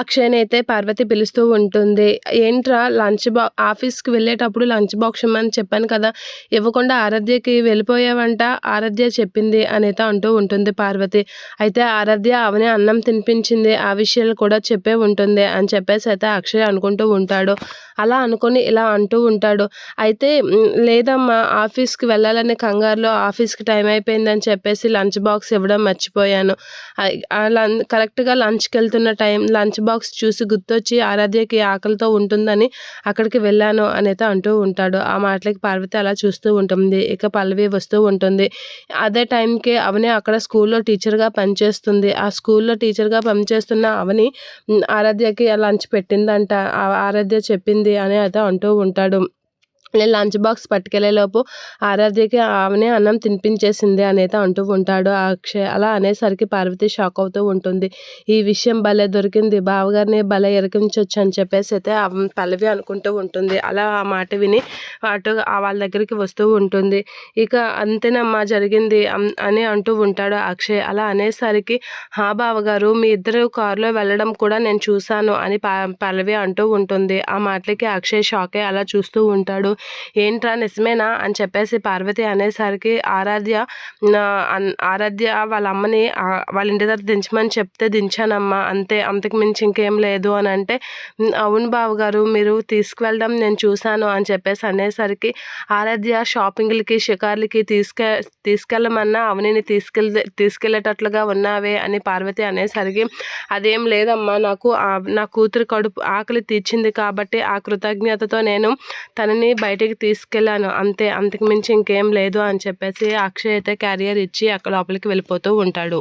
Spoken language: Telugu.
అక్షయ్నైతే పార్వతి పిలుస్తూ ఉంటుంది. ఏంట్రా లంచ్ బా ఆఫీస్‌కి వెళ్ళేటప్పుడు లంచ్ బాక్స్ ఇమ్మని చెప్పాను కదా! ఇవ్వకుండా ఆరాధ్యకి వెళ్ళిపోయావంట ఆరాధ్య చెప్పింది అనేత అంటూ ఉంటుంది పార్వతి. అయితే ఆరాధ్య అవని అన్నం తినిపించింది. ఆ విషయాలు కూడా చెప్పే ఉంటుంది అని చెప్పేసి అయితే అక్షయ్ అనుకుంటూ ఉంటాడు. అలా అనుకొని ఇలా అంటూ ఉంటాడు. అయితే లేదమ్మా ఆఫీస్‌కి వెళ్ళాలనే కంగారులో ఆఫీస్‌కి టైం అయిపోయిందని చెప్పేసి లంచ్ బాక్స్ ఇవ్వడం మర్చిపోయాను. అయ్ ఆ లం కరెక్ట్‌గా టైం లంచ్ బాక్స్ చూసి గుర్తొచ్చి ఆరాధ్యకి ఆకలితో ఉంటుందని అక్కడికి వెళ్ళాను అనేది అంటూ ఉంటాడు. ఆ మాటలకి పార్వతి అలా చూస్తూ ఉంటుంది. ఇక పల్లవి వస్తూ ఉంటుంది. అదే టైంకి అవని అక్కడ స్కూల్‌లో టీచర్‌గా పనిచేస్తుంది. ఆ స్కూల్‌లో టీచర్‌గా పనిచేస్తున్న అవని ఆరాధ్యకి లంచ్ పెట్టిందంట. ఆ ఆరాధ్య చెప్పింది అని అయితే అంటూ ఉంటాడు. నేను లంచ్ బాక్స్ పట్టుకెళ్ళేలోపు ఆరాధ్యకి ఆమెనే అన్నం తినిపించేసింది అనైతే అంటూ ఉంటాడు అక్షయ్. అలా అనేసరికి పార్వతి షాక్ అవుతూ ఉంటుంది. ఈ విషయం భలే దొరికింది. బావగారిని భలే ఇరికించొచ్చు అని చెప్పేసి అయితే పల్లవి అనుకుంటూ ఉంటుంది. అలా ఆ మాట విని అటు వాళ్ళ దగ్గరికి వస్తూ ఉంటుంది. ఇక అంతేనమ్మా జరిగింది అని అంటూ ఉంటాడు అక్షయ్. అలా అనేసరికి హా బావగారు మీ ఇద్దరు కారులో వెళ్ళడం కూడా నేను చూశాను అని పల్లవి అంటూ ఉంటుంది. ఆ మాటలకి అక్షయ్ షాకే అలా చూస్తూ ఉంటాడు. ఏంట్రా నిజమేనా అని చెప్పేసి పార్వతి అనేసరికి ఆరాధ్య అన్ ఆరాధ్య వాళ్ళ అమ్మని వాళ్ళ ఇంటి దగ్గర దించమని చెప్తే దించానమ్మా అంతే. అంతకు మించి ఇంకేం లేదు అని అంటే, అవును అవును గారు మీరు తీసుకువెళ్ళడం నేను చూశాను" అని చెప్పేసి అనేసరికి ఆరాధ్య షాపింగ్‌లకి, షికార్లకి తీసుకె తీసుకెళ్ళమన్నా అవనిని తీసుకెళ్ళే తీసుకెళ్ళేటట్లుగా ఉన్నావే అని పార్వతి అనేసరికి, "అదేం లేదమ్మా నాకు నా కూతురు కడుపు ఆకలి తీర్చింది కాబట్టి ఆ కృతజ్ఞతతో నేను తనని బయటికి తీసుకెళ్ళాను అంతే. అంతకు మించి ఇంకేం లేదు" అని చెప్పేసి అక్షయ్ అయితే క్యారియర్ ఇచ్చి అక్కడ లోపలికి వెళ్ళిపోతూ ఉంటాడు.